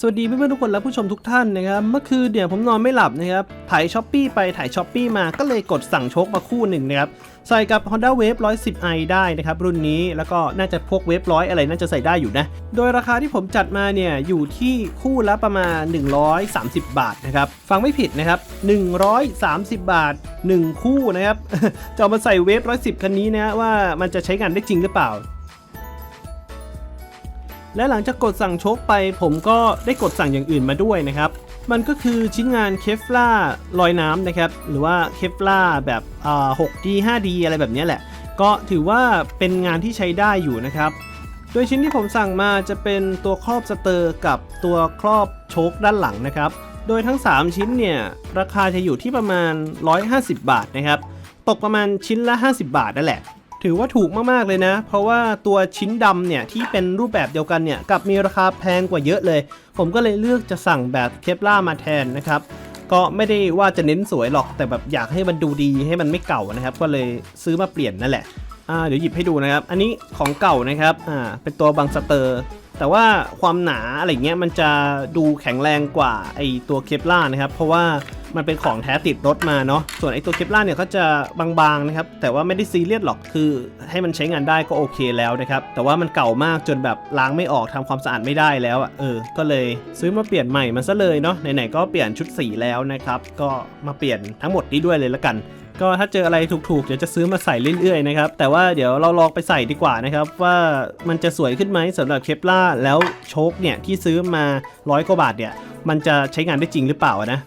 สวัสดีเพื่อนๆทุกคนและผู้ชมทุกท่านนะครับเมื่อคืนเนี่ยผมนอนไม่หลับนะครับถ่ายช้อปปี้ไปถ่ายช้อปปี้มาก็เลยกดสั่งโชคมาคู่หนึ่งนะครับใส่กับ Honda Wave 110i ได้นะครับรุ่นนี้แล้วก็น่าจะพวกเวฟร้อยอะไรน่าจะใส่ได้อยู่นะ โดยราคาที่ผมจัดมาเนี่ยอยู่ที่คู่ละประมาณ 130 บาทนะครับฟังไม่ผิดนะครับ 130 บาท 1 คู่นะครับจะเอามาใส่เวฟ110 คันนี้นะว่ามันจะใช้งานได้จริงหรือเปล่า และหลังจากกดสั่งโชคไป ผมก็ได้กดสั่งอย่างอื่นมาด้วยนะครับ มันก็คือชิ้นงานเคฟล่าลอยน้ำนะครับ หรือว่าเคฟล่าแบบอ่า 6D 5D อะไรแบบนี้แหละ ก็ถือว่าเป็นงานที่ใช้ได้อยู่นะครับ โดยชิ้นที่ผมสั่งมาจะเป็นตัวครอบสเตอร์กับตัวครอบโชคด้านหลังนะครับ โดยทั้ง 3 ชิ้นเนี่ยราคาจะอยู่ที่ประมาณ 150 บาทนะครับ ตกประมาณชิ้นละ 50 บาทนั่นแหละ ถือว่าถูกมากๆเลยนะ เพราะว่าตัวชิ้นดำเนี่ยที่เป็นรูปแบบเดียวกันเนี่ยกับมีราคาแพงกว่าเยอะเลย ผมก็เลยเลือกจะสั่งแบบเคปล่ามาแทนนะครับก็ไม่ได้ว่าจะเน้นสวยหรอกแต่แบบอยากให้มันดูดีให้มันไม่เก่านะครับ ก็เลยซื้อมาเปลี่ยนนั่นแหละ อ่าเดี๋ยวหยิบให้ดูนะครับ อันนี้ของเก่านะครับอ่าเป็นตัวบังสเตอร์ แต่ว่าความหนาอะไรเงี้ยมันจะดูแข็งแรงกว่าไอตัวเคปล่านะครับ เพราะว่ามันเป็นของแท้ติดรถมาเนาะ ส่วนไอตัวเคปล่าเนี่ยเขาจะบางๆนะครับ แต่ว่าไม่ได้ซีเรียสหรอก คือให้มันใช้งานได้ก็โอเคแล้วนะครับ แต่ว่ามันเก่ามากจนแบบล้างไม่ออกทำความสะอาดไม่ได้แล้วอะ เออ ก็เลยซื้อมาเปลี่ยนใหม่มันซะเลยเนาะ ไหนๆก็เปลี่ยนชุดสีแล้วนะครับ ก็มาเปลี่ยนทั้งหมดนี้ด้วยเลยละกัน ก็ถ้าเจออะไรถูกๆ เดี๋ยวจะซื้อมาใส่เรื่อยๆนะครับ แต่ว่าเดี๋ยวเราลองไปใส่ดีกว่านะครับ ว่ามันจะสวยขึ้นไหมสำหรับเคปล่าแล้วโชคเนี่ยที่ซื้อมาร้อยกว่าบาทเนี่ยมันจะใช้งานได้จริงหรือเปล่านะ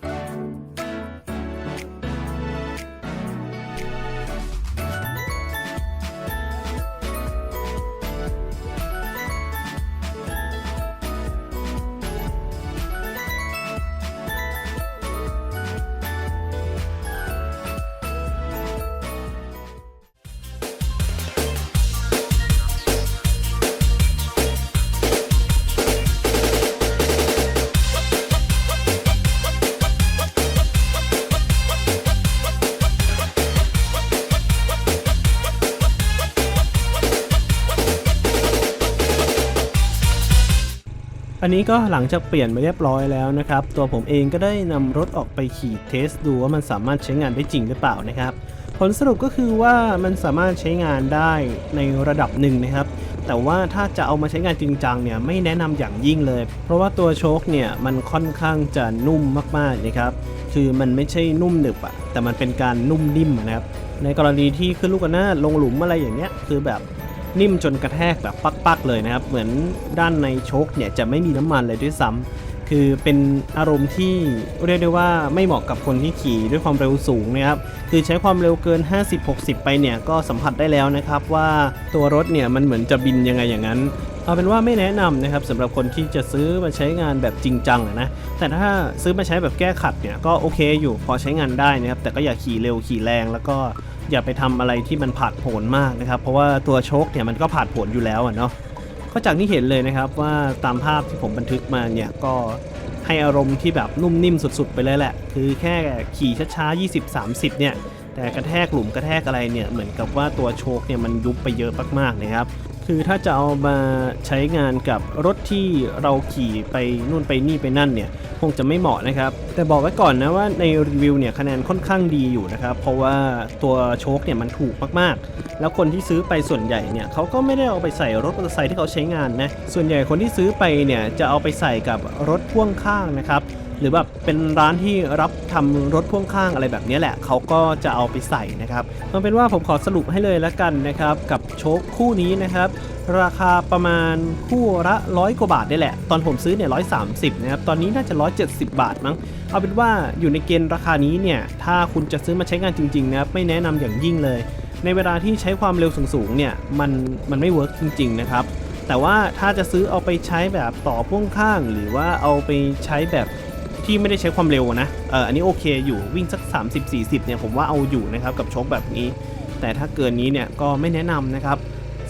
อันนี้ก็หลังจากเปลี่ยนมาเรียบร้อยแล้วนะครับ ตัวผมเองก็ได้นำรถออกไปขี่เทสดูว่ามันสามารถใช้งานได้จริงหรือเปล่านะครับ ผลสรุปก็คือว่ามันสามารถใช้งานได้ในระดับหนึ่งนะครับ แต่ว่าถ้าจะเอามาใช้งานจริงจังเนี่ยไม่แนะนำอย่างยิ่งเลย เพราะว่าตัวโชคเนี่ยมันค่อนข้างจะนุ่มมากๆนะครับ คือมันไม่ใช่นุ่มหนึบอะแต่มันเป็นการนุ่มนิ่มนะครับ ในกรณีที่ขึ้นลูกระนาดลงหลุมอะไรอย่างเงี้ยคือแบบ นิ่มจนกระแทกแบบปักๆเลยนะครับ เหมือนด้านในโชคเนี่ยจะไม่มีน้ำมันเลยด้วยซ้ำคือเป็นอารมณ์ที่เรียกได้ว่าไม่เหมาะกับคนที่ขี่ด้วยความเร็วสูงนะครับ คือใช้ความเร็วเกิน 50-60 ไปเนี่ยก็สัมผัสได้แล้วนะครับว่าตัวรถเนี่ยมันเหมือนจะบินยังไงอย่างนั้น เอาเป็นว่าไม่แนะนำนะครับสำหรับคนที่จะซื้อมาใช้งานแบบจริงจังนะแต่ถ้าซื้อมาใช้แบบแก้ขัดเนี่ยก็โอเคอยู่พอใช้งานได้นะครับแต่ก็อย่าขี่เร็วขี่แรงแล้วก็อย่าไปทำอะไรที่มันผาดโผนมากนะครับ เพราะว่าตัวโชคเนี่ยมันก็ผาดโผนอยู่แล้วอะเนาะก็จากที่เห็นเลยนะครับว่าตามภาพที่ผมบันทึกมาเนี่ยก็ให้อารมณ์ที่แบบนุ่มนิ่มสุดๆ ไปเลยแหละ คือแค่ขี่ช้าๆ 20-30 เนี่ย แต่กระแทกหลุมกระแทกอะไรเนี่ยเหมือนกับว่าตัวโชคเนี่ยมันยุบไปเยอะมากๆนะครับ คือถ้าจะเอามาใช้งานกับรถที่เราขี่ไปนู่นไปนี่ไปนั่นเนี่ยคงจะไม่เหมาะนะครับ แต่บอกไว้ก่อนนะว่าในรีวิวเนี่ยคะแนนค่อนข้างดีอยู่นะครับ เพราะว่าตัวโชคเนี่ยมันถูกมากๆ แล้วคนที่ซื้อไปส่วนใหญ่เนี่ยเขาก็ไม่ได้เอาไปใส่รถมอเตอร์ไซค์ที่เขาใช้งานนะส่วนใหญ่คนที่ซื้อไปเนี่ยจะเอาไปใส่กับรถพ่วงข้างนะครับ หรือแบบเป็นร้านที่รับทำรถพ่วงข้างอะไรแบบนี้แหละ เขาก็จะเอาไปใส่นะครับมันเป็นว่าผมขอสรุปให้เลยละกันนะครับ กับโชคคู่นี้นะครับ ราคาประมาณคู่ละร้อยกว่าบาทได้แหละ ตอนผมซื้อเนี่ยร้อยสามสิบนะครับ ตอนนี้น่าจะร้อยเจ็ดสิบบาทมั้ง เอาเป็นว่าอยู่ในเกณฑ์ราคานี้เนี่ย ถ้าคุณจะซื้อมาใช้งานจริงๆนะครับ ไม่แนะนำอย่างยิ่งเลย ในเวลาที่ใช้ความเร็วสูงๆเนี่ย มันมันไม่เวิร์กจริง ๆ นะครับ แต่ว่าถ้าจะซื้อเอาไปใช้แบบต่อพ่วงข้าง หรือว่าเอาไปใช้แบบ ที่ไม่ได้ใช้ความเร็วนะเอออันนี้โอเคอยู่วิ่งสัก 30-40เนี่ยผมว่าเอาอยู่นะครับกับโชคแบบนี้ แต่ถ้าเกินนี้เนี่ยก็ไม่แนะนำนะครับ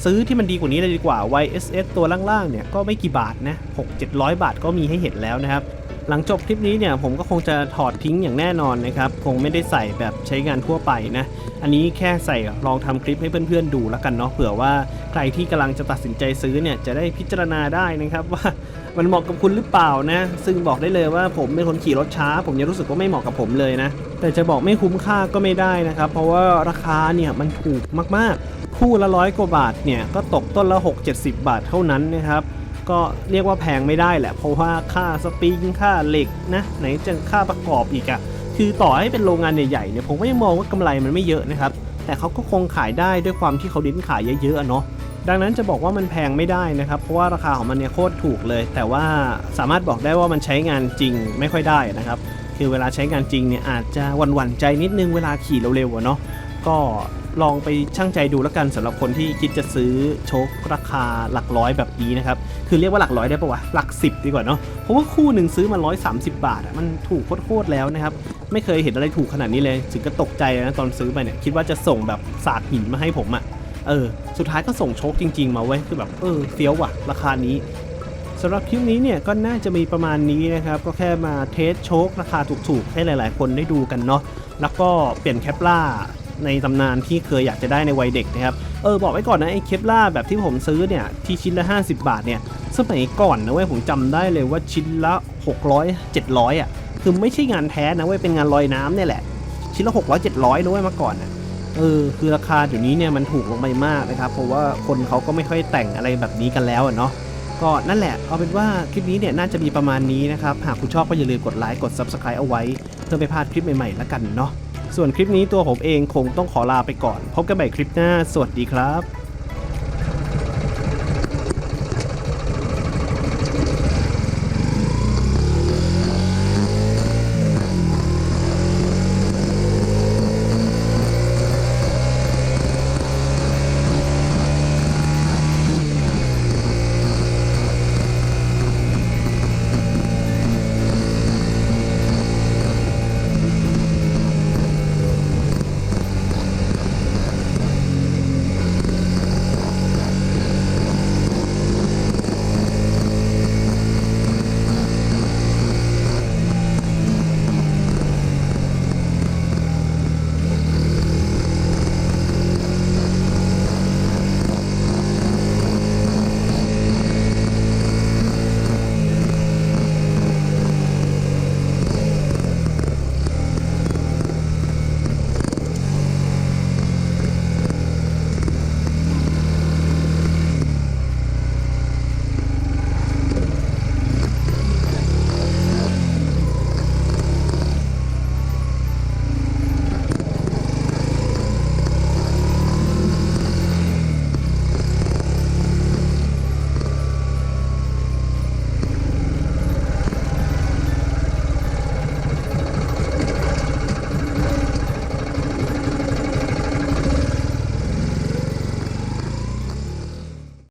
ซื้อที่มันดีกว่านี้เลยดีกว่า YSS ตัวล่างๆเนี่ยก็ไม่กี่บาทนะ6-700 บาทก็มีให้เห็นแล้วนะครับ หลังจบคลิปนี้เนี่ยผมก็คงจะถอดทิ้งอย่างแน่นอนนะครับ คงไม่ได้ใส่แบบใช้งานทั่วไปนะ อันนี้แค่ใส่ลองทำคลิปให้เพื่อนๆดูแล้วกันเนาะเผื่อว่าใครที่กำลังจะตัดสินใจซื้อเนี่ยจะได้พิจารณาได้นะครับว่ามันเหมาะกับคุณหรือเปล่านะ ซึ่งบอกได้เลยว่าผมเป็นคนขี่รถช้า ผมยังรู้สึกว่าไม่เหมาะกับผมเลยนะ แต่จะบอกไม่คุ้มค่าก็ไม่ได้นะครับ เพราะว่าราคาเนี่ยมันถูกมากๆ คู่ละร้อยกว่าบาทเนี่ยก็ตกต้นละ 6-70 บาทเท่านั้นนะครับ ก็เรียกว่าแพงไม่ได้แหละ เพราะว่าค่าสปริงค่าเหล็กนะไหนจะค่าประกอบอีกอะคือต่อให้เป็นโรงงานใหญ่ๆเนี่ยผมก็ยังมองว่ากำไรมันไม่เยอะนะครับ แต่เขาก็คงขายได้ด้วยความที่เขาเน้นขายเยอะๆเนาะดังนั้นจะบอกว่ามันแพงไม่ได้นะครับ เพราะว่าราคาของมันเนี่ยโคตรถูกเลย แต่ว่าสามารถบอกได้ว่ามันใช้งานจริงไม่ค่อยได้นะครับ คือเวลาใช้งานจริงเนี่ยอาจจะวันๆใจนิดนึงเวลาขี่เร็วๆเนาะก็ ลองไปช่างใจดูแล้วกันสำหรับคนที่คิดจะซื้อโชคราคาหลักร้อยแบบนี้นะครับ คือเรียกว่าหลักร้อยได้ปะวะ หลักสิบดีกว่าเนาะ เพราะว่าคู่หนึ่งซื้อมา 130 บาทอะมันถูกโคตรแล้วนะครับ ไม่เคยเห็นอะไรถูกขนาดนี้เลย ถึงก็ตกใจนะตอนซื้อไปเนี่ย คิดว่าจะส่งแบบสาดหินมาให้ผมอะเออ สุดท้ายก็ส่งโชคจริง ๆ มาเว้คือแบบ เออเฟี้ยวว่ะ ราคานี้สำหรับคลิปนี้เนี่ยก็น่าจะมีประมาณนี้นะครับ ก็แค่มาเทสโชคราคาถูกๆ ให้หลาย ๆ คนได้ดูกันเนาะแล้วก็เปลี่ยนแคปล่า ในตำนานที่เคยอยากจะได้ในวัยเด็กนะครับ เออบอกไว้ก่อนนะไอ้เคปล่าแบบที่ผมซื้อเนี่ยที่ชิ้นละ 50 บาทเนี่ยสมัยก่อนนะเว้ยผมจำได้เลยว่าชิ้นละ 600 700อะคือไม่ใช่งานแท้นะเว้ยเป็นงานลอยน้ำเนี่ยแหละ ชิ้นละ 600 700นะเว้ยมื่อก่อนนะเออคือราคาเดี๋ยวนี้เนี่ยมันถูกลงไปมากนะครับเพราะว่าคนเขาก็ไม่ค่อยแต่งอะไรแบบนี้กันแล้วอะเนาะก็นั่นแหละเอาเป็นว่าคลิปนี้เนี่ยน่าจะมีประมาณนี้นะครับ หากคุณชอบก็อย่าลืมกดไลค์กด Subscribe เอาไว้ เพื่อไม่พลาดคลิปใหม่ๆแล้วกันเนาะ ส่วนคลิปนี้ตัวผมเองคงต้องขอลาไปก่อน พบกันใหม่คลิปหน้า สวัสดีครับ